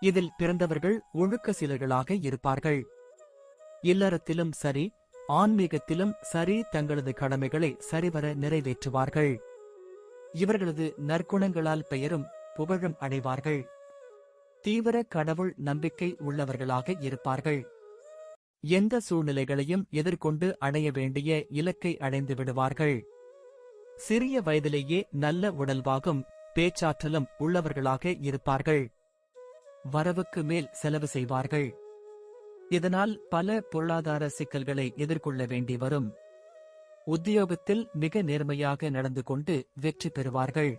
இதில் பிறந்தவர்கள் ஒழுக்க சிலர்களாக இருப்பார்கள். இல்லறத்திலும் சரி ஆன்மீகத்திலும் சரி தங்களது கடமைகளை சரிவர நிறைவேற்றுவார்கள். இவர்களது நற்குணங்களால் பெயரும் புகழும் அடைவார்கள். தீவிர கடவுள் நம்பிக்கை உள்ளவர்களாக இருப்பார்கள். எந்த சூழ்நிலைகளையும் எதிர்கொண்டு அடைய வேண்டிய இலக்கை அடைந்து விடுவார்கள். சிறிய வயதிலேயே நல்ல உடல்வாகும் பேச்சாற்றலும் உள்ளவர்களாக இருப்பார்கள். வரவுக்கு மேல் செலவு செய்வார்கள். இதனால் பல பொருளாதார சிக்கல்களை எதிர்கொள்ள வேண்டி வரும். உத்தியோகத்தில் மிக நேர்மையாக நடந்து கொண்டு வெற்றி பெறுவார்கள்.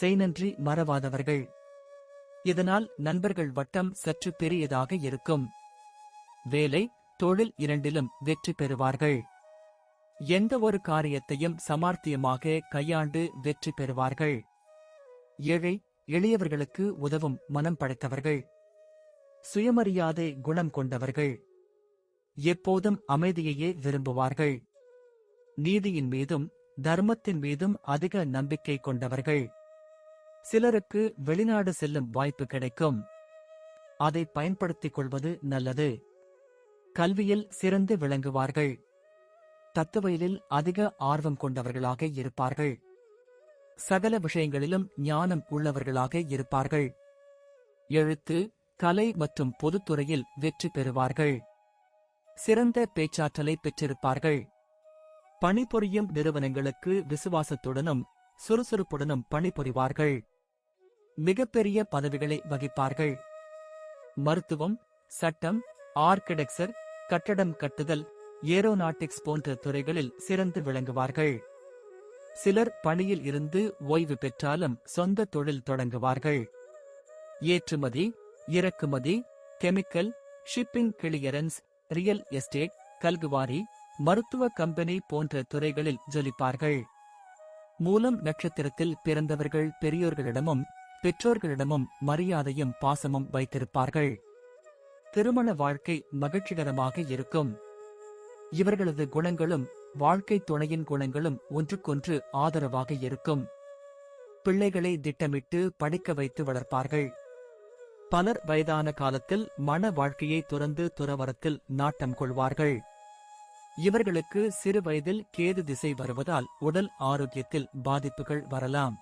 செய்நன்றி மறவாதவர்கள். இதனால் நண்பர்கள் வட்டம் சற்று பெரியதாக இருக்கும். வேலை தொழில் இரண்டிலும் வெற்றி பெறுவார்கள். எந்த ஒரு காரியத்தையும் சமார்த்தியமாக கையாண்டு வெற்றி பெறுவார்கள். ஏழை எளியவர்களுக்கு உதவும் மனம் படைத்தவர்கள். சுயமரியாதை குணம் கொண்டவர்கள். எப்போதும் அமைதியையே விரும்புவார்கள். நீதியின் மீதும் தர்மத்தின் மீதும் அதிக நம்பிக்கை கொண்டவர்கள். சிலருக்கு வெளிநாடு செல்லும் வாய்ப்பு கிடைக்கும். அதை பயன்படுத்திக் கொள்வது நல்லது. கல்வியில் சிறந்து விளங்குவார்கள். தத்துவயிலில் அதிக ஆர்வம் கொண்டவர்களாக இருப்பார்கள். சகல விஷயங்களிலும் ஞானம் உள்ளவர்களாக இருப்பார்கள். எழுத்து கலை மற்றும் பொதுத்துறையில் வெற்றி பெறுவார்கள். சிறந்த பேச்சாற்றலை பெற்றிருப்பார்கள். பணிபுரியும் நிறுவனங்களுக்கு விசுவாசத்துடனும் சுறுசுறுப்புடனும் பணிபுரிவார்கள். மிகப்பெரிய பதவிகளை வகிப்பார்கள். மருத்துவம் சட்டம் ஆர்கிடெக்சர் கட்டடம் கட்டுதல் ஏரோநாட்டிக்ஸ் போன்ற துறைகளில் சிறந்து விளங்குவார்கள். சிலர் பணியில் இருந்து ஓய்வு பெற்றாலும் சொந்த தொழில் தொடங்குவார்கள். ஏற்றுமதி இறக்குமதி chemical shipping clearance real estate கல்குவாரி மருத்துவ கம்பெனி போன்ற துறைகளில் ஜொலிப்பார்கள். மூலம் நட்சத்திரத்தில் பிறந்தவர்கள் பெரியோர்களிடமும் பெற்றோர்களிடமும் மரியாதையும் பாசமும் வைத்திருப்பார்கள். திருமண வாழ்க்கை மகிழ்ச்சிகரமாக இருக்கும். இவர்களது குணங்களும் வாழ்க்கை துணையின் குணங்களும் ஒன்றுக்கொன்று ஆதரவாக இருக்கும். பிள்ளைகளை திட்டமிட்டு படிக்க வைத்து வளர்ப்பார்கள். பலர் வயதான காலத்தில் மன வாழ்க்கையை துறந்து துறவரத்தில் நாட்டம் கொள்வார்கள். இவர்களுக்கு சிறு வயதில் கேது திசை வருவதால் உடல் ஆரோக்கியத்தில் பாதிப்புகள் வரலாம்.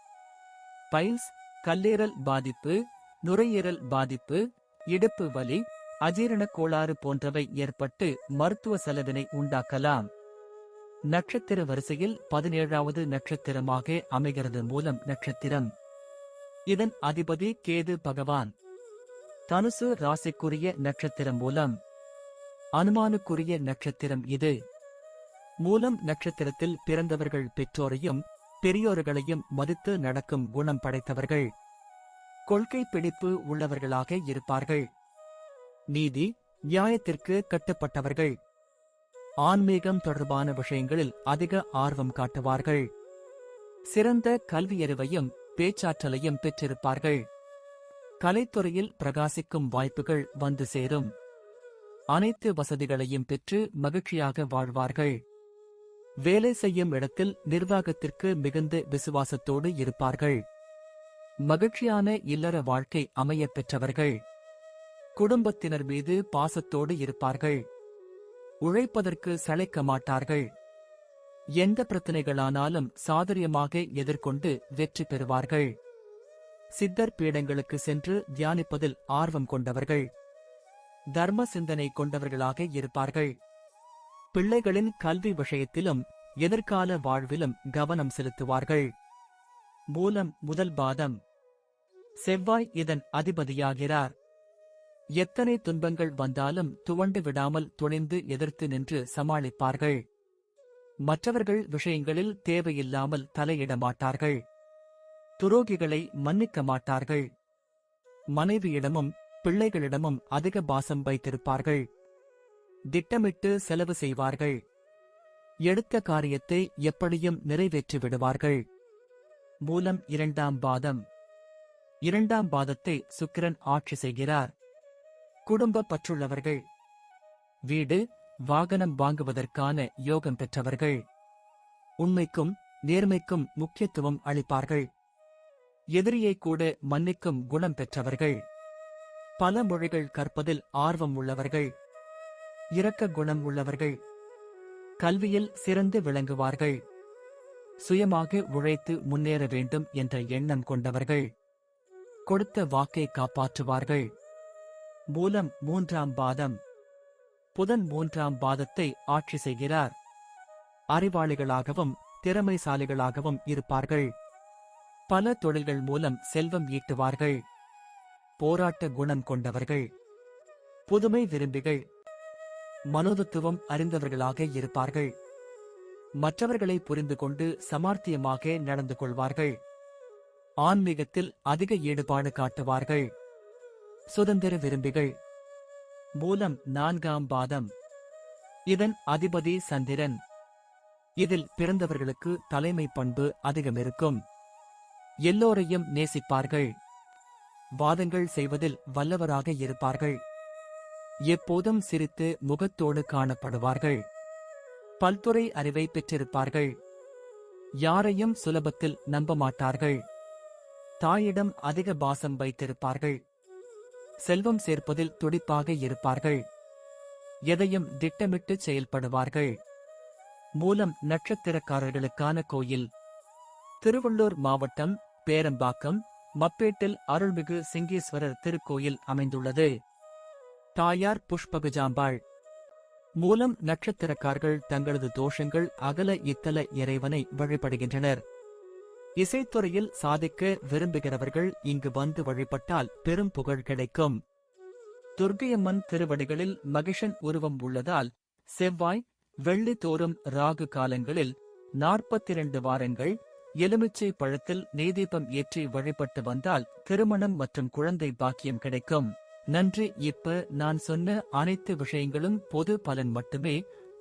பைல்ஸ் கல்லீரல் பாதிப்பு நுரையீரல் பாதிப்பு இடுப்பு வலி அஜீரணக் கோளாறு போன்றவை ஏற்பட்டு மருத்துவ செலவினை உண்டாக்கலாம். நட்சத்திர வரிசையில் பதினேழாவது நட்சத்திரமாக அமைகிறது மூலம் நட்சத்திரம். இதன் அதிபதி கேது பகவான். தனுசு ராசிக்குரிய நட்சத்திரம் மூலம். அனுமானுக்குரிய நட்சத்திரம் இது. மூலம் நட்சத்திரத்தில் பிறந்தவர்கள் பெற்றோரையும் பெரியோர்களையும் மதித்து நடக்கும் குணம் படைத்தவர்கள். கொள்கை பிடிப்பு உள்ளவர்களாக இருப்பார்கள். நீதி நியாயத்திற்கு கட்டுப்பட்டவர்கள். ஆன்மீகம் தொடர்பான விஷயங்களில் அதிக ஆர்வம் காட்டுவார்கள். சிறந்த கல்வியறிவையும் பேச்சாற்றலையும் பெற்றிருப்பார்கள். கலைத்துறையில் பிரகாசிக்கும் வாய்ப்புகள் வந்து சேரும். அனைத்து வசதிகளையும் பெற்று மகிழ்ச்சியாக வாழ்வார்கள். வேலை செய்யும் இடத்தில் நிர்வாகத்திற்கு மிகுந்த விசுவாசத்தோடு இருப்பார்கள். மகிழ்ச்சியான இல்லற வாழ்க்கை அமையப் பெற்றவர்கள். குடும்பத்தினர் மீது பாசத்தோடு இருப்பார்கள். உழைப்பதற்கு சளைக்க மாட்டார்கள். எந்த பிரச்சனைகளானாலும் சாதுரியமாக எதிர்கொண்டு வெற்றி பெறுவார்கள். சித்தர் பீடங்களுக்கு சென்று தியானிப்பதில் ஆர்வம் கொண்டவர்கள். தர்ம சிந்தனை கொண்டவர்களாக இருப்பார்கள். பிள்ளைகளின் கல்வி விஷயத்திலும் எதிர்கால வாழ்விலும் கவனம் செலுத்துவார்கள். மூலம் முதல் பாதம். செவ்வாய் இதன் அதிபதியாகிறார். எத்தனை துன்பங்கள் வந்தாலும் துவண்டு விடாமல் துணிந்து எதிர்த்து நின்று சமாளிப்பார்கள். மற்றவர்கள் விஷயங்களில் தேவையில்லாமல் தலையிட மாட்டார்கள். துரோகிகளை மன்னிக்க மாட்டார்கள். மனைவியிடமும் பிள்ளைகளிடமும் அதிக பாசம் வைத்திருப்பார்கள். திட்டமிட்டு செலவு செய்வார்கள். எடுத்த காரியத்தை எப்படியும் நிறைவேற்றி விடுவார்கள். மூலம் இரண்டாம் பாதம். இரண்டாம் பாதத்தை சுக்கிரன் ஆட்சி செய்கிறார். குடும்ப பற்றுள்ளவர்கள் வீடு வாகனம் வாங்குவதற்கான யோகம் பெற்றவர்கள். உண்மைக்கும் நேர்மைக்கும் முக்கியத்துவம் அளிப்பார்கள். எதிரியை கூட மன்னிக்கும் குணம் பெற்றவர்கள். பல மொழிகள் கற்பதில் ஆர்வம் உள்ளவர்கள். இரக்க குணம் உள்ளவர்கள். கல்வியில் சிறந்து விளங்குவார்கள். சுயமாக உழைத்து முன்னேற வேண்டும் என்ற எண்ணம் கொண்டவர்கள். கொடுத்த வாக்கை காப்பாற்றுவார்கள். மூலம் மூன்றாம் பாதம். புதன் மூன்றாம் பாதத்தை ஆட்சி செய்கிறார். அறிவாளிகளாகவும் திறமைசாலிகளாகவும் இருப்பார்கள். பல தொழில்கள் மூலம் செல்வம் ஈட்டுவார்கள். போராட்ட குணம் கொண்டவர்கள். புதுமை விரும்பிகள். மனோதத்துவம் அறிந்தவர்களாக இருப்பார்கள். மற்றவர்களை புரிந்து கொண்டு சமார்த்தியமாக நடந்து கொள்வார்கள். ஆன்மீகத்தில் அதிக ஈடுபாடு காட்டுவார்கள். சுதந்திர விரும்பிகள். மூலம் நான்காம் பாதம். இதன் அதிபதி சந்திரன். இதில் பிறந்தவர்களுக்கு தலைமை பண்பு அதிகம் இருக்கும் எல்லோரையும் நேசிப்பார்கள். வாதங்கள் செய்வதில் வல்லவராக இருப்பார்கள். எப்போதும் சிரித்து முகத்தோடு காணப்படுவார்கள். பல்துறை அறிவை பெற்றிருப்பார்கள். யாரையும் சுலபத்தில் நம்ப மாட்டார்கள். தாயிடம் அதிக பாசம் வைத்திருப்பார்கள். செல்வம் சேர்ப்பதில் துடிப்பாக இருப்பார்கள். எதையும் திட்டமிட்டு செயல்படுவார்கள். மூலம் நட்சத்திரக்காரர்களுக்கான கோயில். திருவள்ளூர் மாவட்டம் பேரம்பாக்கம் மப்பேட்டில் அருள்மிகு சிங்கேஸ்வரர் திருக்கோயில் அமைந்துள்ளது. தாயார் புஷ்பகுஜாம்பாள். மூலம் நட்சத்திரக்காரர்கள் தங்களது தோஷங்கள் அகல இத்தல இறைவனை வழிபடுகின்றனர். இசைத்துறையில் சாதிக்க விரும்புகிறவர்கள் இங்கு வந்து வழிபட்டால் பெரும் புகழ் கிடைக்கும். துர்க்கையம்மன் திருவடிகளில் மகிஷன் உருவம் உள்ளதால் செவ்வாய் வெள்ளி தோறும் ராகு காலங்களில் நாற்பத்திரண்டு வாரங்கள் எலுமிச்சை பழத்தில் நெய்தீபம் ஏற்றி வழிபட்டு வந்தால் திருமணம் மற்றும் குழந்தை பாக்கியம் கிடைக்கும். நன்றி இப்ப நான் சொன்ன அனைத்து விஷயங்களும் பொது பலன் மட்டுமே